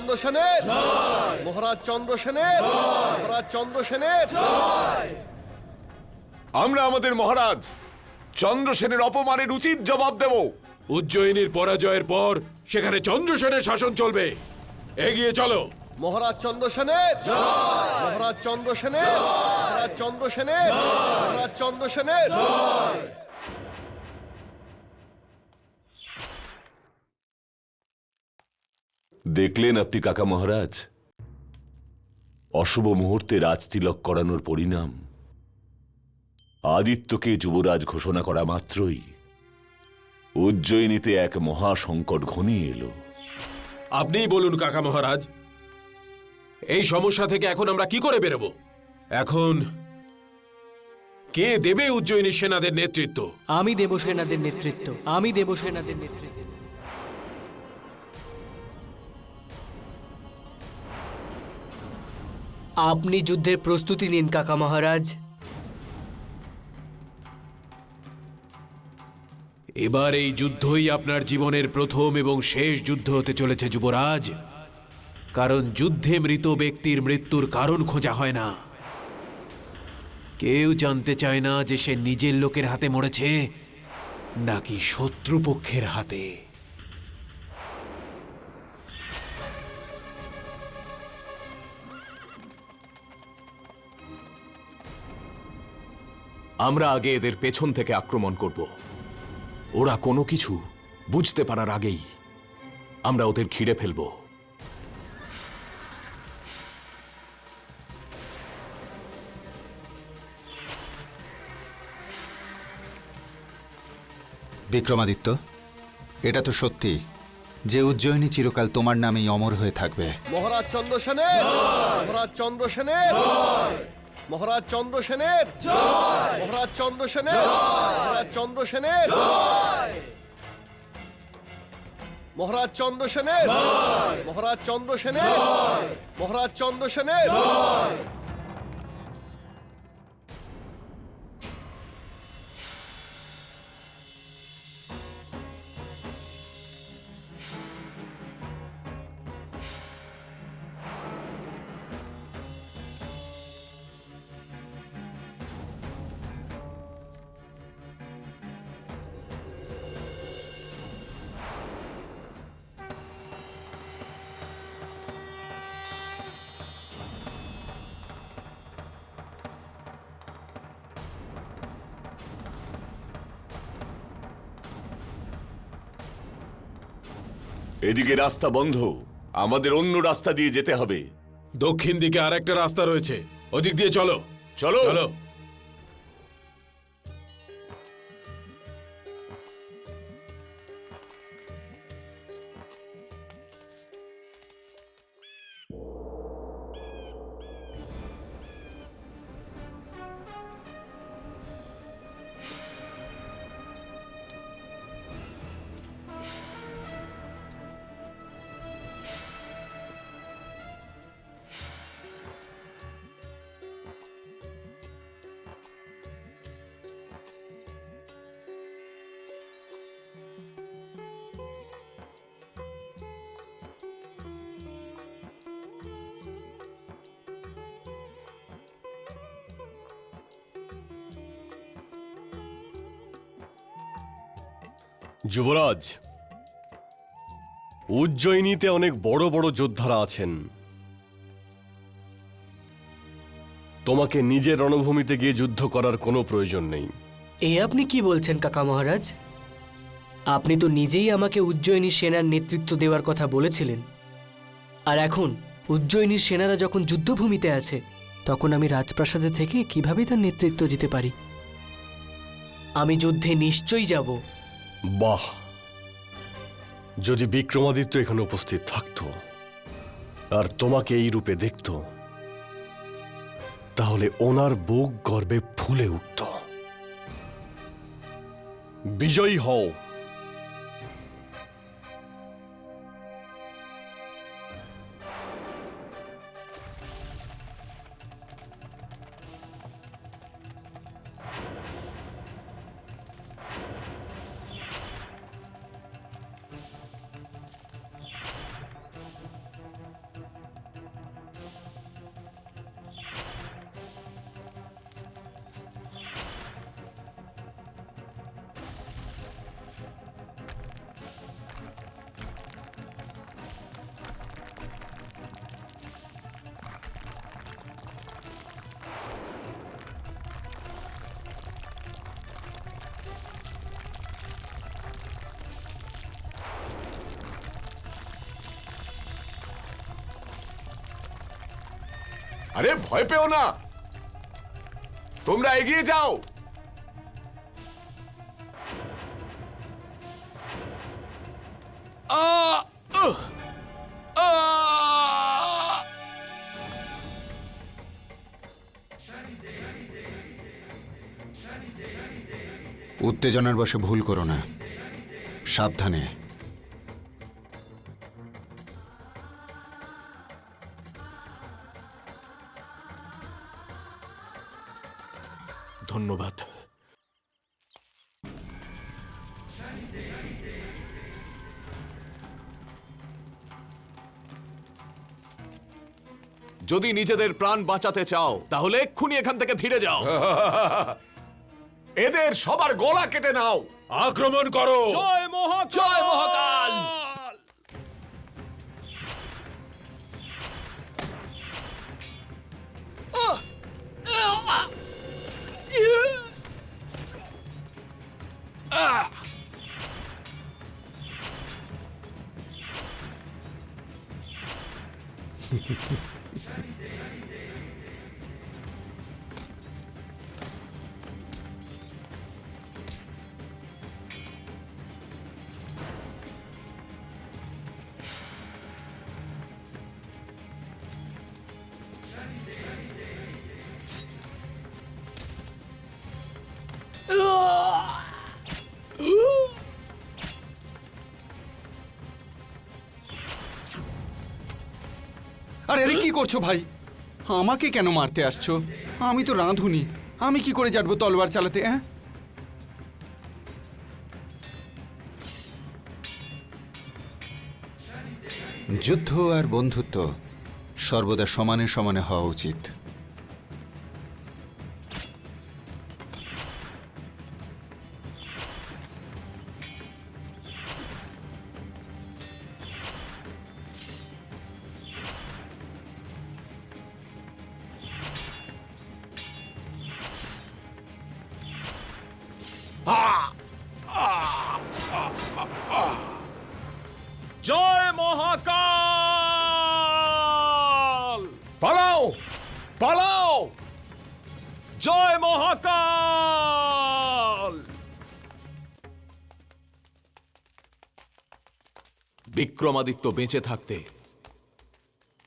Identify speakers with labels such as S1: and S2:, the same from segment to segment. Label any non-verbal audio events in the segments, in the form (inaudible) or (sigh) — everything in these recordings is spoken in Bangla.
S1: চন্দ্র সেনের। মহারাজ চন্দ্র সেনের। মহারাজ চন্দ্র সেনের।
S2: আমরা আমাদের মহারাজ চন্দ্রসেনের অপমানের উচিত জবাব দেব।
S3: উজ্জয়িনীর পরাজয়ের পর সেখানে চন্দ্রসেনের শাসন চলবে। এগিয়ে চলো।
S1: মহারাজ চন্দ্র সেনের। মহারাজ চন্দ্র সেনের। মহারাজ চন্দ্র সেনের। মহারাজ চন্দ্র
S4: দেখলেন আপনি কাকা মহারাজ? অশুভ মুহূর্তে রাজতিলক করানোর পরিণাম। আদিত্যকে যুবরাজ ঘোষণা করা মাত্রই উজ্জয়িনীতে এক মহা সংকট ঘনিয়ে এলো।
S3: আপনিই বলুন কাকা মহারাজ এই সমস্যা থেকে এখন আমরা কি করে বেরোবো? এখন কে দেবে উজ্জয়িনী সেনাদের নেতৃত্ব?
S5: আমি দেব সেনাদের নেতৃত্ব আমি দেব সেনাদের নেতৃত্ব। আপনি যুদ্ধের প্রস্তুতি নিন, কাকা মহারাজ।
S3: এবার এই যুদ্ধই আপনার জীবনের প্রথম এবং শেষ যুদ্ধ হতে চলেছে, যুবরাজ। কারণ যুদ্ধে মৃত ব্যক্তির মৃত্যুর কারণ খোঁজা হয় না। কেউ জানতে চায় না যে সে নিজের লোকের হাতে মরেছে, নাকি শত্রুপক্ষের হাতে।
S6: আমরা আগে এদের পেছন থেকে আক্রমণ করব। ওরা কোনো কিছু বুঝতে পারার আগেই আমরা ওদের ঘিরে ফেলব।
S7: বিক্রমাদিত্য এটা তো সত্যি যে উজ্জয়িনী চিরকাল তোমার নামেই অমর হয়ে থাকবে।
S1: মহারাজ চন্দ্র সেনের মহারাজ চন্দ্র সেনের মহারাজ চন্দ্রসেনের মহারাজ চন্দ্রসেনের মহারাজ চন্দ্রসেনের মহারাজ চন্দ্রসেনের মহারাজ চন্দ্রসেনের মহারাজ চন্দ্রসেনের
S4: এদিকে রাস্তা বন্ধ। আমাদের অন্য রাস্তা দিয়ে যেতে হবে।
S3: দক্ষিণ দিকে আর একটা রাস্তা রয়েছে। ওদিক দিয়ে চলো।
S4: চলো।
S3: চলো।
S8: যুবরাজ, উজ্জয়িনীতে অনেক বড় বড় যোদ্ধারা আছেন। তোমাকে নিজের রণভূমিতে গিয়ে যুদ্ধ করার কোনো প্রয়োজন নেই।
S5: এ আপনি কি বলছেন, কাকা মহারাজ? আপনি তো নিজেই আমাকে উজ্জয়িনী সেনার নেতৃত্ব দেওয়ার কথা বলেছিলেন। আর এখন উজ্জয়িনীর সেনারা যখন যুদ্ধভূমিতে আছে, তখন আমি রাজপ্রাসাদে থেকে কীভাবে তার নেতৃত্ব দিতে পারি? আমি যুদ্ধে নিশ্চয়ই যাব।
S8: বাহ। যদি বিক্রমাদিত্য এখানে উপস্থিত থাকত, আর তোমাকে এই রূপে দেখত, তাহলে ওনার বুক গর্বে ফুলে উঠত। বিজয়ী হও।
S2: আরে ভয় পেও না। তোমরা এগিয়ে যাও।
S7: উত্তেজনার বশে ভুল করো না। সাবধানে।
S6: যদি নিজেদের প্রাণ বাঁচাতে চাও তাহলে এক্ষুনি এখান থেকে ফিরে যাও। (laughs)
S2: এদের সবার গলা কেটে নাও।
S3: আক্রমণ করো।
S2: জয় মহাকাল! (laughs)
S7: আরে কি করছ ভাই? আমাকে কেন মারতে আসছো? আমি তো রাঁধুনি। আমি কি করে জানব তলবার চালাতে হ্যাঁ যুদ্ধ আর বন্ধুত্ব সর্বদা সমানে সমানে হওয়া উচিত।
S2: জয় মহাকাল! পালাও! পালাও! জয় মহাকাল!
S6: বিক্রমাদিত্য বেঁচে থাকতে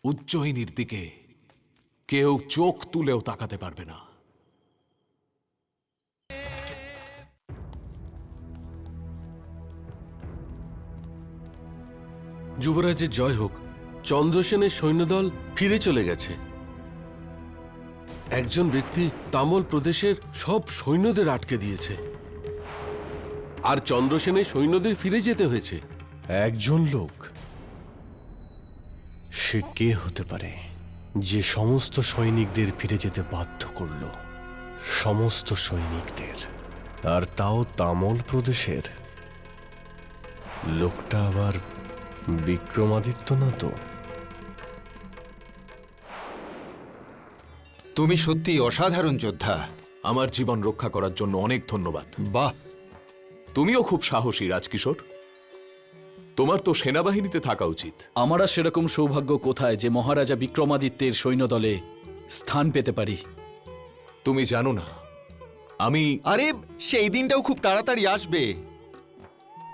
S6: উজ্জয়িনীর দিকে কেউ চোখ তুলেও তাকাতে পারবে না।
S9: যুবরাজের জয় হোক চন্দ্রসেনের সৈন্যদল ফিরে চলে গেছে। একজন ব্যক্তি তামল প্রদেশের সব সৈন্যদের আটকে দিয়েছে। আর চন্দ্রসেনের সৈন্যদের ফিরে যেতে হয়েছে।
S8: একজন লোক। সে কে হতে পারে যে সমস্ত সৈনিকদের ফিরে যেতে বাধ্য করল? সমস্ত সৈনিকদের। আর তাও তামল প্রদেশের। লোকটা আবার বিক্রমাদিত্য না তো?
S7: তুমি সত্যি অসাধারণ যোদ্ধা।
S6: আমার জীবন রক্ষা করার জন্য অনেক ধন্যবাদ।
S7: বাহ!
S6: তুমিও খুব সাহসী রাজকিশোর। তোমার তো সেনাবাহিনীতে থাকা উচিত।
S10: আমার আর সেরকম সৌভাগ্য কোথায় যে মহারাজা বিক্রমাদিত্যের সৈন্যদলে স্থান পেতে পারি?
S6: তুমি জানো না আমি
S7: আরে সেই দিনটাও খুব তাড়াতাড়ি আসবে।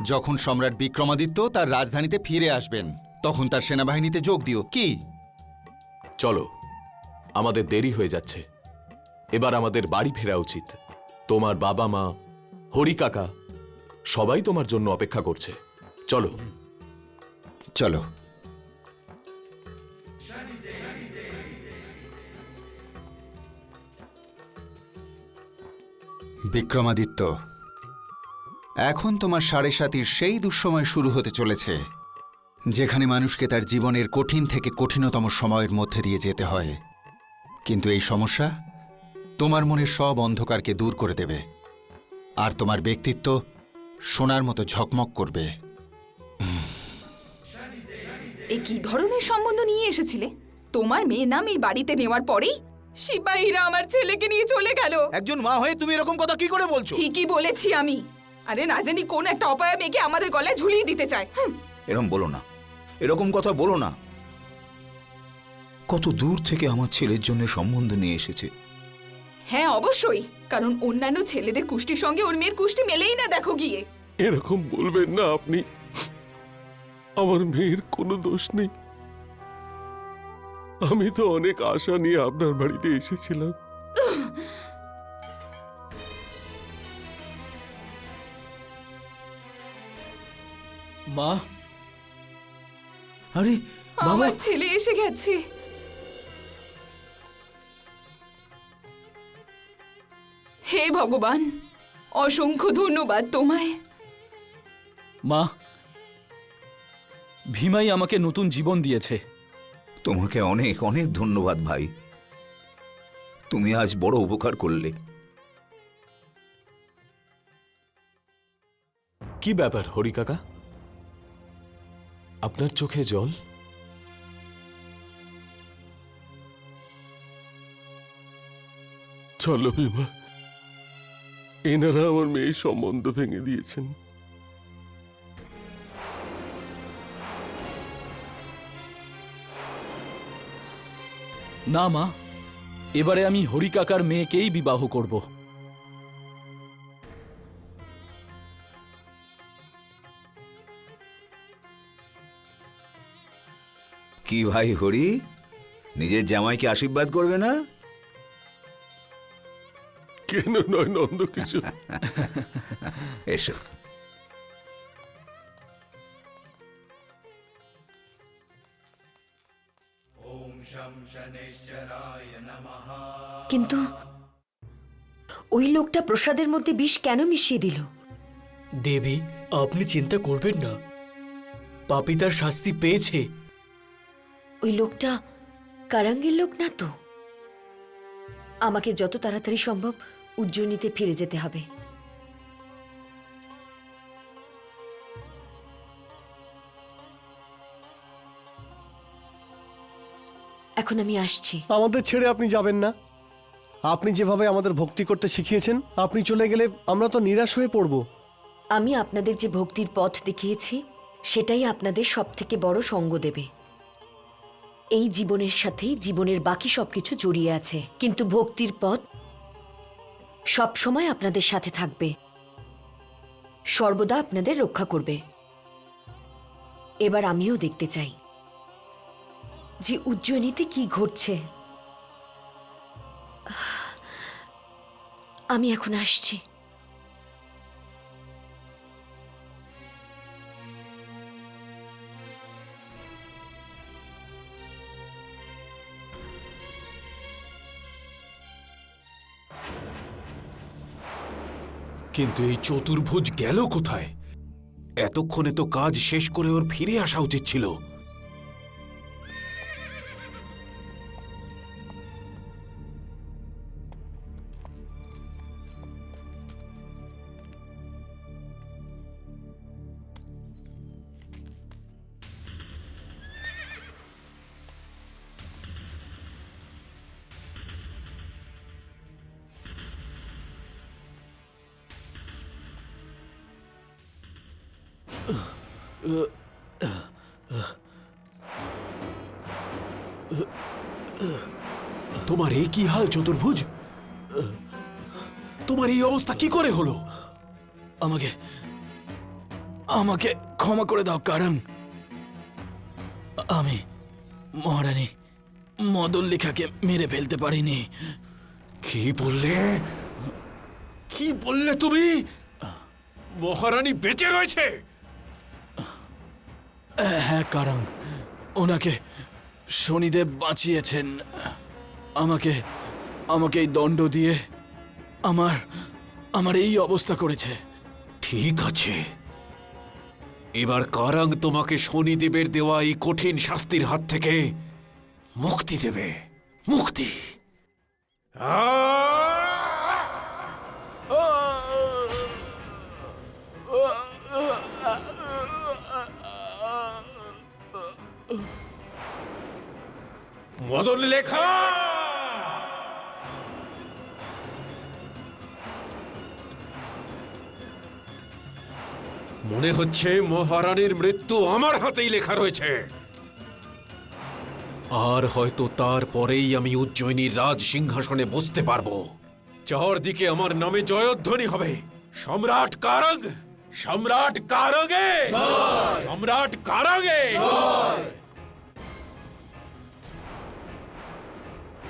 S7: যখন সম্রাট বিক্রমাদিত্য তার রাজধানীতে ফিরে আসবেন তখন তার সেনাবাহিনীতে যোগ দিও। কি?
S6: চলো আমাদের দেরি হয়ে যাচ্ছে। এবার আমাদের বাড়ি ফেরা উচিত। তোমার বাবা মা হরি কাকা সবাই তোমার জন্য অপেক্ষা করছে। চলো।
S7: চলো। বিক্রমাদিত্য এখন তোমার সাড়ে সাতির সেই দুঃসময় শুরু হতে চলেছে যেখানে মানুষকে তার জীবনের কঠিন থেকে কঠিনতম সময়ের মধ্যে দিয়ে যেতে হয়। কিন্তু এই সমস্যা তোমার মনের সব অন্ধকারকে দূর করে দেবে আর তোমার ব্যক্তিত্ব সোনার মতো ঝকমক করবে।
S11: এ কি ধরনের সম্বন্ধ নিয়ে এসেছিলে? তোমার মেয়ের নাম এই বাড়িতে নেওয়ার পরেই সিপাহীরা আমার ছেলেকে নিয়ে চলে গেল।
S9: একজন মা হয়ে তুমি এরকম কথা কি করে বলছো?
S11: ঠিকই বলেছি আমি। আরে না জানি কোন একটা অপায় মেয়েকে আমাদের গলায় ঝুলিয়ে দিতে চায়। হুম,
S9: এরকম বলো না। এরকম কথা বলো না।
S7: কত দূর থেকে আমার ছেলের জন্য সম্বন্ধ নিয়ে এসেছে।
S11: হ্যাঁ অবশ্যই। কারণ অন্যান্য ছেলেদের কুষ্টির সঙ্গে ওর মেয়ের কুষ্টি মেলেই না দেখো গিয়ে।
S9: এরকম বলবেন না আপনি। আমার মেয়ের কোনো দোষ নেই। আমি তো অনেক আশা নিয়ে আপনার বাড়িতে এসেছিলাম।
S10: মা।
S7: আরে
S11: আমার ছেলে এসে গেছে। হে ভগবান অসংখ্য ধন্যবাদ তোমায়।
S10: মা ভীমাই আমাকে নতুন জীবন দিয়েছে।
S7: তোমাকে অনেক অনেক ধন্যবাদ ভাই। তুমি আজ বড় উপকার করলে।
S6: কি ব্যাপার হরি কাকা? আপনার চোখে জল?
S9: চলো বিমা এনারা আমার মেয়ের সম্বন্ধ ভেঙে দিয়েছেন।
S10: না মা এবারে আমি হরি কাকার মেয়েকেই বিবাহ করব।
S7: কি ভাই হরি? নিজের জামাইকে আশীর্বাদ করবে না?
S9: কেন নয় নন্দ কিছু? (laughs)
S7: এসো।
S12: কিন্তু ওই লোকটা প্রসাদের মধ্যে বিষ কেন মিশিয়ে দিল?
S5: দেবী আপনি চিন্তা করবেন না। পাপি তার শাস্তি পেয়েছে।
S12: ওই লোকটা কারাঙ্গের লোক না তো? আমাকে যত তাড়াতাড়ি সম্ভব উজ্জয়িনীতে ফিরে যেতে হবে। এখন আমি আসছি।
S1: আমাদের ছেড়ে আপনি যাবেন না। আপনি যেভাবে আমাদের ভক্তি করতে শিখিয়েছেন আপনি চলে গেলে আমরা তো নিরাশ হয়ে পড়ব।
S12: আমি আপনাদের যে ভক্তির পথ দেখিয়েছি সেটাই আপনাদের সবথেকে বড় সঙ্গ দেবে। এই জীবনের সাথেই জীবনের বাকি সবকিছু জড়িয়ে আছে। কিন্তু ভক্তির পথ সব সময় আপনাদের সাথে থাকবে। সর্বদা আপনাদের রক্ষা করবে। এবার আমিও দেখতে চাই যে উজ্জয়িনীতে কি ঘটছে। আমি এখন আসছি।
S3: কিন্তু এই চতুর্ভুজ গেল কোথায়? এতক্ষণে তো কাজ শেষ করে ওর ফিরে আসা উচিত ছিল। তোমার এই কি হাল চতুর্ভুজ? তোমার এই অবস্থা কি করে হলো?
S10: আমাকে আমাকে ক্ষমা করে দাও কারণ আমি মহারানী মদন লেখাকে মেরে ফেলতে পারিনি।
S3: কি বললে? কি বললে তুমি? মহারানী বেঁচে রয়েছে!
S10: হ্যাঁ কারণ ওনাকে শনিদেব বাঁচিয়েছেন। আমাকে আমাকে এই দণ্ড দিয়ে আমার আমার এই অবস্থা করেছে।
S3: ঠিক আছে। এবার কারাং তোমাকে শনিদেবের দেওয়া এই কঠিন শাস্তির হাত থেকে মুক্তি দেবে। মুক্তি! মদন লেখা মনে হচ্ছে মহারানীর মৃত্যু আমার হাতেই লেখা রয়েছে। আর হয়তো তারপরেই আমি উজ্জয়িনীর রাজ সিংহাসনে বসতে পারব। চারদিকে আমার নামে জয়ধ্বনি হবে। সম্রাট কারং! সম্রাট কারগে সম্রাট কারঙ্গে